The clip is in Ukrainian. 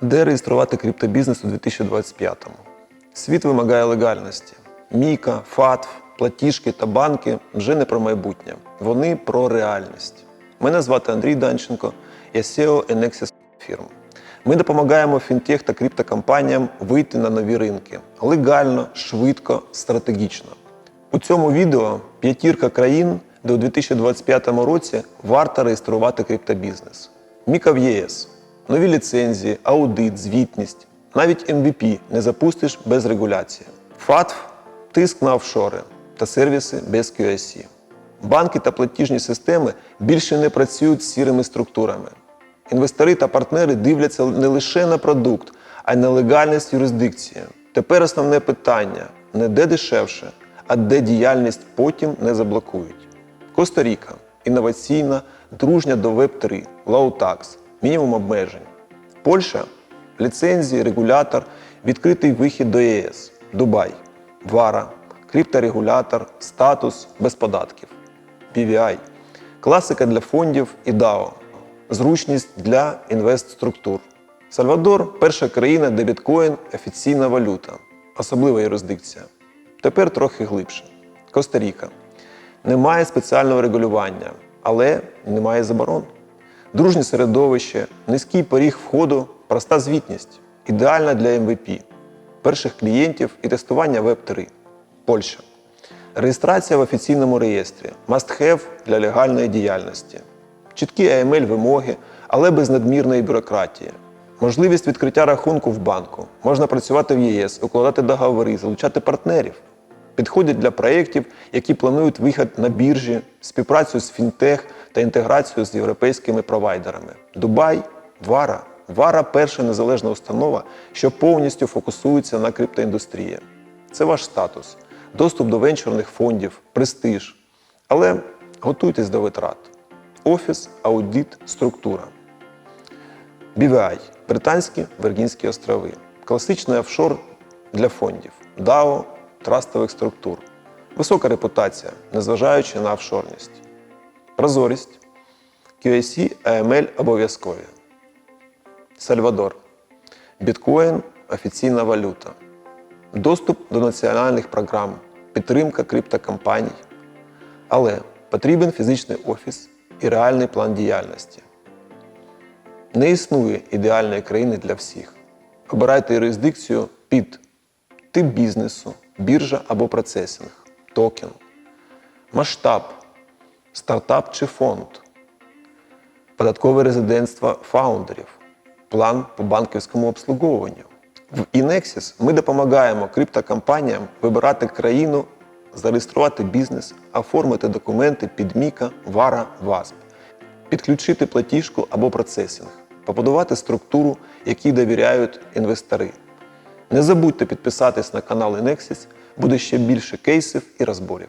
Де реєструвати криптобізнес у 2025-му? Світ вимагає легальності. Міка, ФАТФ, платіжки та банки вже не про майбутнє. Вони про реальність. Мене звати Андрій Данченко, я SEO Enexis фірм. Ми допомагаємо фінтех та криптокомпаніям вийти на нові ринки легально, швидко, стратегічно. У цьому відео п'ятірка країн, де у 2025 році варто реєструвати криптобізнес. Міка в ЄС, нові ліцензії, аудит, звітність. Навіть MVP не запустиш без регуляції. ФАТФ тиск на офшори та сервіси без QSC. Банки та платіжні системи більше не працюють з сірими структурами. Інвестори та партнери дивляться не лише на продукт, а й на легальність юрисдикції. Тепер основне питання не де дешевше, а де діяльність потім не заблокують. Коста-Ріка інноваційна, дружня до Web3, low tax, мінімум обмежень. Польща ліцензії, регулятор, відкритий вихід до ЄС, Дубай, Вара, крипторегулятор, статус без податків. BVI – класика для фондів і DAO, зручність для інвестструктур. Сальвадор перша країна, де біткоін офіційна валюта, особлива юрисдикція. Тепер трохи глибше. Коста-Ріка. Немає спеціального регулювання, але немає заборон. Дружнє середовище, низький поріг входу, проста звітність, ідеальна для MVP, перших клієнтів і тестування Web3. Польща. Реєстрація в офіційному реєстрі must-have для легальної діяльності. Чіткі AML вимоги, але без надмірної бюрократії. Можливість відкриття рахунку в банку. Можна працювати в ЄС, укладати договори, залучати партнерів. Підходять для проєктів, які планують вихід на біржі, співпрацю з фінтех та інтеграцію з європейськими провайдерами. Дубай, Вара. Вара перша незалежна установа, що повністю фокусується на криптоіндустрії. Це ваш статус, доступ до венчурних фондів, престиж. Але готуйтесь до витрат. Офіс, аудит, структура. BVI – Британські Виргінські острови. Класичний офшор для фондів. DAO – трастових структур. Висока репутація, незважаючи на офшорність. Прозорість. QAC, AML обов'язкові. Сальвадор. Біткоін – офіційна валюта. Доступ до національних програм, підтримка криптокомпаній. Але потрібен фізичний офіс і реальний план діяльності. Не існує ідеальної країни для всіх. Обирайте юрисдикцію під тип бізнесу, біржа або процесинг, токен, масштаб, стартап чи фонд, податкове резидентство фаундерів, план по банківському обслуговуванню. В Inexis ми допомагаємо криптокомпаніям вибирати країну, зареєструвати бізнес, оформити документи під Міка, Вара, ВАСП, підключити платіжку або процесинг, побудувати структуру, якій довіряють інвестори. Не забудьте підписатись на канал Inexis, буде ще більше кейсів і розборів.